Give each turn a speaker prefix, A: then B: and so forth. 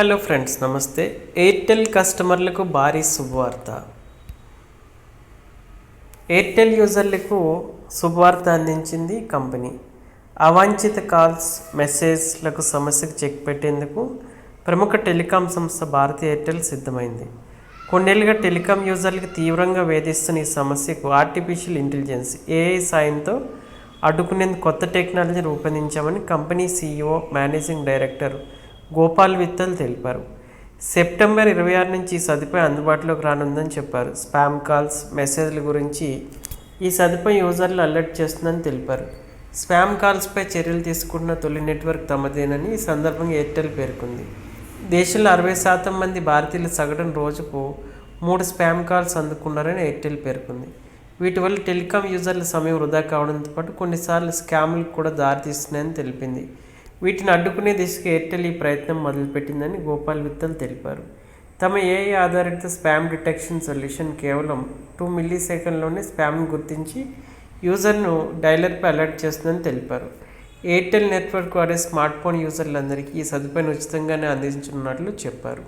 A: Hello friends నమస్తే. Airtel కస్టమర్లకు భారీ శుభవార్త. ఎయిర్టెల్ యూజర్లకు శుభవార్త అందించింది కంపెనీ. అవాంఛిత కాల్స్ మెసేజ్లకు సమస్యకు చెక్ పెట్టేందుకు ప్రముఖ టెలికాం సంస్థ భారతీ ఎయిర్టెల్ సిద్ధమైంది. కొన్నేళ్ళుగా టెలికాం యూజర్లకు తీవ్రంగా వేధిస్తున్న ఈ సమస్యకు ఆర్టిఫిషియల్ ఇంటెలిజెన్స్ ఏఐ సాయంతో అడ్డుకునేందుకు కొత్త technology రూపొందించామని company CEO managing director Gopal Vittal తెలిపారు. సెప్టెంబర్ ఇరవై ఆరు నుంచి ఈ సదుపాయం అందుబాటులోకి రానుందని చెప్పారు. స్పామ్ కాల్స్ మెసేజ్ల గురించి ఈ సదుపాయం యూజర్లు అలర్ట్ చేస్తుందని తెలిపారు. స్పామ్ కాల్స్పై చర్యలు తీసుకుంటున్న తొలి నెట్వర్క్ తమదేనని ఈ సందర్భంగా ఎయిర్టెల్ పేర్కొంది. దేశంలో అరవై శాతం మంది భారతీయుల సగటున రోజుకు మూడు స్పామ్ కాల్స్ అందుకున్నారని ఎయిర్టెల్ పేర్కొంది. వీటి వల్ల టెలికాం యూజర్ల సమయం వృధా కావడంతో పాటు కొన్నిసార్లు స్కామ్లకు కూడా దారితీస్తున్నాయని తెలిపింది. వీటిని అడ్డుకునే దిశగా ఎయిర్టెల్ ఈ ప్రయత్నం మొదలుపెట్టిందని గోపాల్ విత్తల్ తెలిపారు. తమ ఏఐ ఆధారిత స్పామ్ డిటెక్షన్ సొల్యూషన్ కేవలం టూ మిల్లీ సెకండ్లోనే స్పామ్ను గుర్తించి యూజర్ను డైలర్పై అలర్ట్ చేస్తుందని తెలిపారు. ఎయిర్టెల్ నెట్వర్క్ వాడే స్మార్ట్ ఫోన్ యూజర్లందరికీ ఈ సదుపాయాన్ని ఉచితంగానే అందించనున్నట్లు చెప్పారు.